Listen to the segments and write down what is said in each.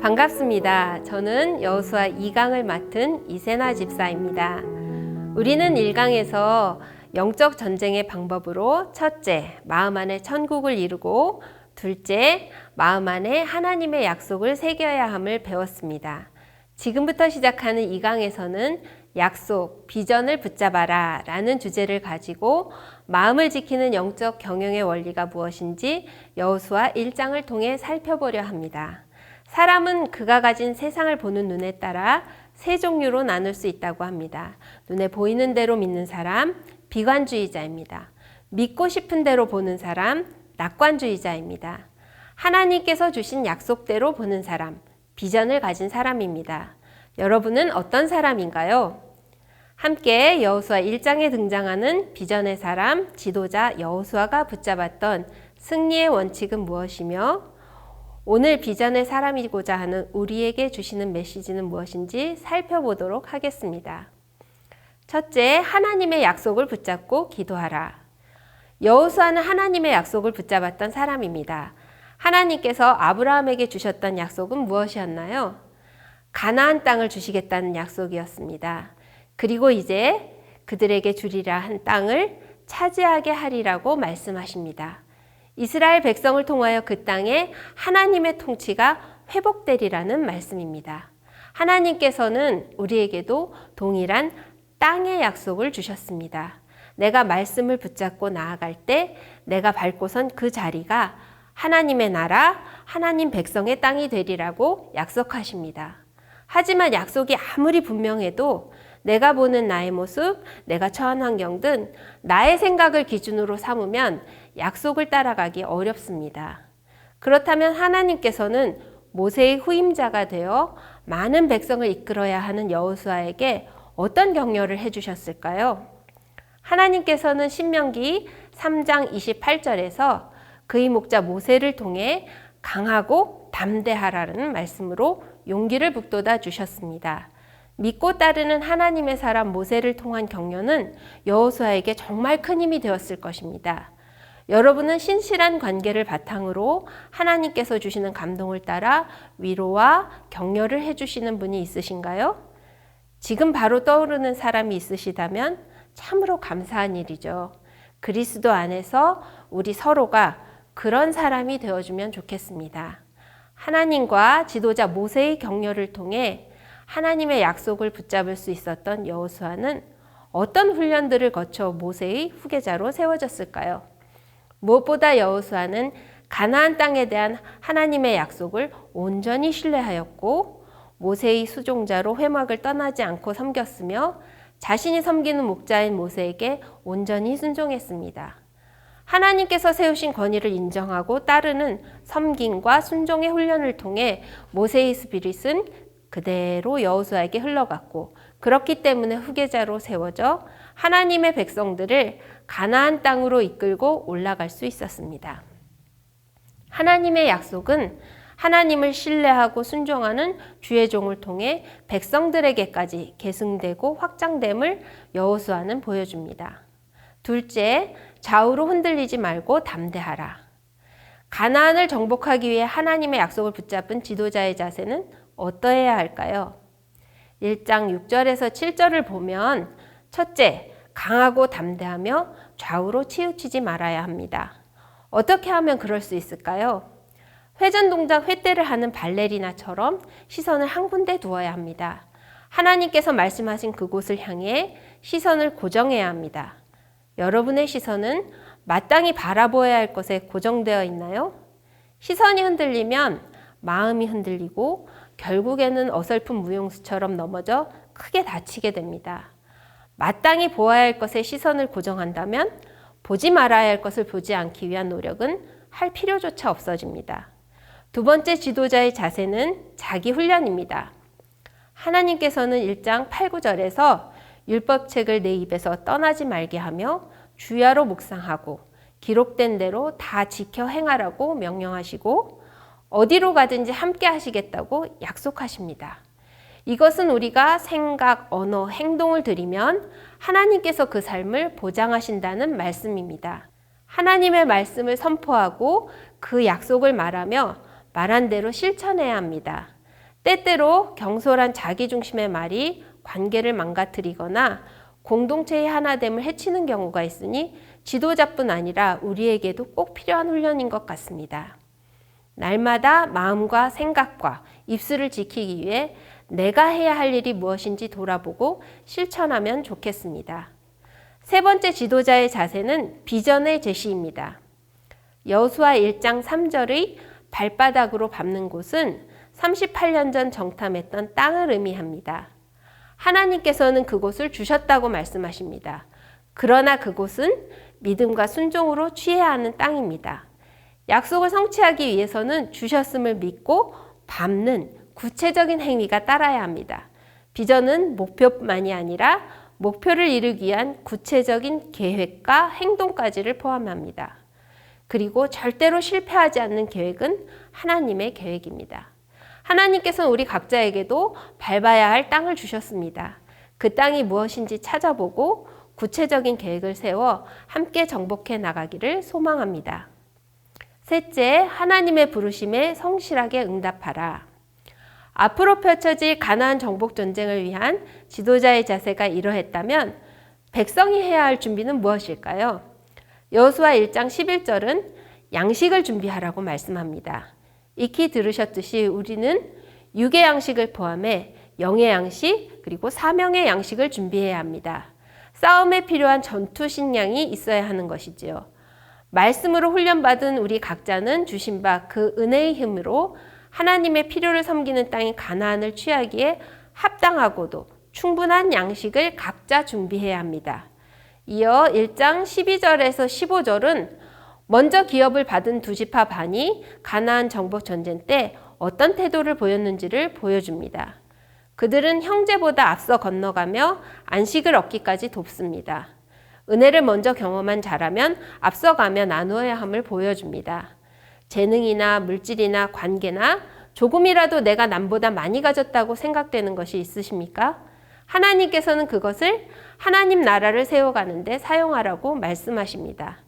반갑습니다. 저는 여호수아 2강을 맡은 이세나 집사입니다. 우리는 1강에서 영적 전쟁의 방법으로 첫째, 마음 안에 천국을 이루고 둘째, 마음 안에 하나님의 약속을 새겨야 함을 배웠습니다. 지금부터 시작하는 2강에서는 약속, 비전을 붙잡아라 라는 주제를 가지고 마음을 지키는 영적 경영의 원리가 무엇인지 여호수아 1장을 통해 살펴보려 합니다. 사람은 그가 가진 세상을 보는 눈에 따라 세 종류로 나눌 수 있다고 합니다. 눈에 보이는 대로 믿는 사람, 비관주의자입니다. 믿고 싶은 대로 보는 사람, 낙관주의자입니다. 하나님께서 주신 약속대로 보는 사람, 비전을 가진 사람입니다. 여러분은 어떤 사람인가요? 함께 여호수아 1장에 등장하는 비전의 사람, 지도자 여호수아가 붙잡았던 승리의 원칙은 무엇이며 오늘 비전의 사람이고자 하는 우리에게 주시는 메시지는 무엇인지 살펴보도록 하겠습니다. 첫째, 하나님의 약속을 붙잡고 기도하라. 여호수아는 하나님의 약속을 붙잡았던 사람입니다. 하나님께서 아브라함에게 주셨던 약속은 무엇이었나요? 가나안 땅을 주시겠다는 약속이었습니다. 그리고 이제 그들에게 주리라 한 땅을 차지하게 하리라고 말씀하십니다. 이스라엘 백성을 통하여 그 땅에 하나님의 통치가 회복되리라는 말씀입니다. 하나님께서는 우리에게도 동일한 땅의 약속을 주셨습니다. 내가 말씀을 붙잡고 나아갈 때 내가 밟고선 그 자리가 하나님의 나라, 하나님 백성의 땅이 되리라고 약속하십니다. 하지만 약속이 아무리 분명해도 내가 보는 나의 모습, 내가 처한 환경 등 나의 생각을 기준으로 삼으면 약속을 따라가기 어렵습니다. 그렇다면 하나님께서는 모세의 후임자가 되어 많은 백성을 이끌어야 하는 여호수아에게 어떤 격려를 해 주셨을까요? 하나님께서는 신명기 3장 28절에서 그의 목자 모세를 통해 강하고 담대하라는 말씀으로 용기를 북돋아 주셨습니다. 믿고 따르는 하나님의 사람 모세를 통한 격려는 여호수아에게 정말 큰 힘이 되었을 것입니다. 여러분은 신실한 관계를 바탕으로 하나님께서 주시는 감동을 따라 위로와 격려를 해주시는 분이 있으신가요? 지금 바로 떠오르는 사람이 있으시다면 참으로 감사한 일이죠. 그리스도 안에서 우리 서로가 그런 사람이 되어주면 좋겠습니다. 하나님과 지도자 모세의 격려를 통해 하나님의 약속을 붙잡을 수 있었던 여호수아는 어떤 훈련들을 거쳐 모세의 후계자로 세워졌을까요? 무엇보다 여호수아는 가나안 땅에 대한 하나님의 약속을 온전히 신뢰하였고 모세의 수종자로 회막을 떠나지 않고 섬겼으며 자신이 섬기는 목자인 모세에게 온전히 순종했습니다. 하나님께서 세우신 권위를 인정하고 따르는 섬김과 순종의 훈련을 통해 모세의 스피릿은 그대로 여호수아에게 흘러갔고 그렇기 때문에 후계자로 세워져 하나님의 백성들을 가나안 땅으로 이끌고 올라갈 수 있었습니다. 하나님의 약속은 하나님을 신뢰하고 순종하는 주의 종을 통해 백성들에게까지 계승되고 확장됨을 여호수아는 보여줍니다. 둘째, 좌우로 흔들리지 말고 담대하라. 가나안을 정복하기 위해 하나님의 약속을 붙잡은 지도자의 자세는 어떠해야 할까요? 1장 6절에서 7절을 보면 첫째, 강하고 담대하며 좌우로 치우치지 말아야 합니다. 어떻게 하면 그럴 수 있을까요? 회전 동작 회대를 하는 발레리나처럼 시선을 한 군데 두어야 합니다. 하나님께서 말씀하신 그곳을 향해 시선을 고정해야 합니다. 여러분의 시선은 마땅히 바라보아야 할 것에 고정되어 있나요? 시선이 흔들리면 마음이 흔들리고 결국에는 어설픈 무용수처럼 넘어져 크게 다치게 됩니다. 마땅히 보아야 할 것에 시선을 고정한다면 보지 말아야 할 것을 보지 않기 위한 노력은 할 필요조차 없어집니다. 두 번째 지도자의 자세는 자기 훈련입니다. 하나님께서는 1장 8, 9절에서 율법책을 내 입에서 떠나지 말게 하며 주야로 묵상하고 기록된 대로 다 지켜 행하라고 명령하시고 어디로 가든지 함께 하시겠다고 약속하십니다. 이것은 우리가 생각, 언어, 행동을 들이면 하나님께서 그 삶을 보장하신다는 말씀입니다. 하나님의 말씀을 선포하고 그 약속을 말하며 말한 대로 실천해야 합니다. 때때로 경솔한 자기중심의 말이 관계를 망가뜨리거나 공동체의 하나됨을 해치는 경우가 있으니 지도자뿐 아니라 우리에게도 꼭 필요한 훈련인 것 같습니다. 날마다 마음과 생각과 입술을 지키기 위해 내가 해야 할 일이 무엇인지 돌아보고 실천하면 좋겠습니다. 세 번째 지도자의 자세는 비전의 제시입니다. 여수와 1장 3절의 발바닥으로 밟는 곳은 38년 전 정탐했던 땅을 의미합니다. 하나님께서는 그곳을 주셨다고 말씀하십니다. 그러나 그곳은 믿음과 순종으로 취해야 하는 땅입니다. 약속을 성취하기 위해서는 주셨음을 믿고 밟는 구체적인 행위가 따라야 합니다. 비전은 목표만이 아니라 목표를 이루기 위한 구체적인 계획과 행동까지를 포함합니다. 그리고 절대로 실패하지 않는 계획은 하나님의 계획입니다. 하나님께서는 우리 각자에게도 밟아야 할 땅을 주셨습니다. 그 땅이 무엇인지 찾아보고 구체적인 계획을 세워 함께 정복해 나가기를 소망합니다. 셋째, 하나님의 부르심에 성실하게 응답하라. 앞으로 펼쳐질 가나안 정복 전쟁을 위한 지도자의 자세가 이러했다면 백성이 해야 할 준비는 무엇일까요? 여호수아 1장 11절은 양식을 준비하라고 말씀합니다. 익히 들으셨듯이 우리는 육의 양식을 포함해 영의 양식 그리고 사명의 양식을 준비해야 합니다. 싸움에 필요한 전투 식량이 있어야 하는 것이지요. 말씀으로 훈련받은 우리 각자는 주신 바 그 은혜의 힘으로 하나님의 필요를 섬기는 땅인 가나안을 취하기에 합당하고도 충분한 양식을 각자 준비해야 합니다. 이어 1장 12절에서 15절은 먼저 기업을 받은 두 지파 반이 가나안 정복 전쟁 때 어떤 태도를 보였는지를 보여줍니다. 그들은 형제보다 앞서 건너가며 안식을 얻기까지 돕습니다. 은혜를 먼저 경험한 자라면 앞서가며 나누어야 함을 보여줍니다. 재능이나 물질이나 관계나 조금이라도 내가 남보다 많이 가졌다고 생각되는 것이 있으십니까? 하나님께서는 그것을 하나님 나라를 세워가는데 사용하라고 말씀하십니다.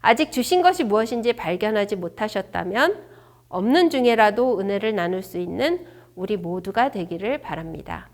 아직 주신 것이 무엇인지 발견하지 못하셨다면 없는 중에라도 은혜를 나눌 수 있는 우리 모두가 되기를 바랍니다.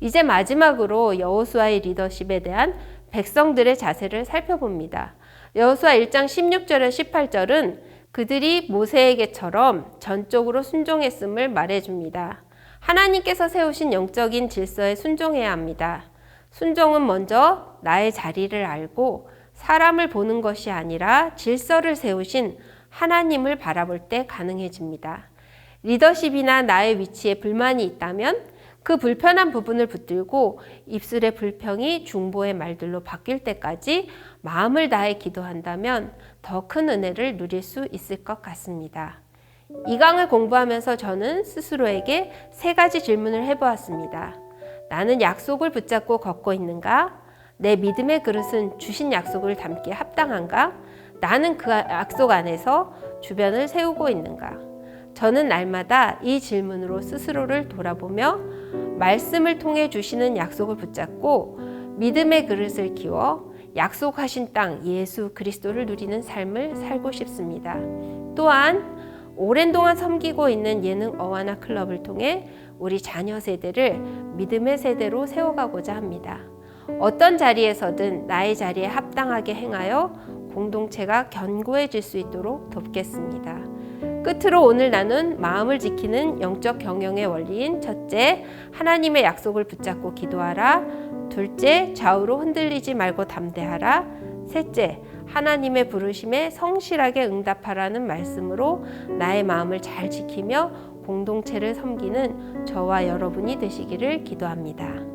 이제 마지막으로 여호수아의 리더십에 대한 백성들의 자세를 살펴봅니다. 여호수아 1장 16절에 18절은 그들이 모세에게처럼 전적으로 순종했음을 말해줍니다. 하나님께서 세우신 영적인 질서에 순종해야 합니다. 순종은 먼저 나의 자리를 알고 사람을 보는 것이 아니라 질서를 세우신 하나님을 바라볼 때 가능해집니다. 리더십이나 나의 위치에 불만이 있다면 그 불편한 부분을 붙들고 입술의 불평이 중보의 말들로 바뀔 때까지 마음을 다해 기도한다면 더 큰 은혜를 누릴 수 있을 것 같습니다. 이 강을 공부하면서 저는 스스로에게 세 가지 질문을 해보았습니다. 나는 약속을 붙잡고 걷고 있는가? 내 믿음의 그릇은 주신 약속을 담기에 합당한가? 나는 그 약속 안에서 주변을 세우고 있는가? 저는 날마다 이 질문으로 스스로를 돌아보며 말씀을 통해 주시는 약속을 붙잡고 믿음의 그릇을 키워 약속하신 땅 예수 그리스도를 누리는 삶을 살고 싶습니다. 또한 오랜 동안 섬기고 있는 예능 어와나 클럽을 통해 우리 자녀 세대를 믿음의 세대로 세워가고자 합니다. 어떤 자리에서든 나의 자리에 합당하게 행하여 공동체가 견고해질 수 있도록 돕겠습니다. 끝으로 오늘 나눈 마음을 지키는 영적 경영의 원리인 첫째, 하나님의 약속을 붙잡고 기도하라. 둘째, 좌우로 흔들리지 말고 담대하라. 셋째, 하나님의 부르심에 성실하게 응답하라는 말씀으로 나의 마음을 잘 지키며 공동체를 섬기는 저와 여러분이 되시기를 기도합니다.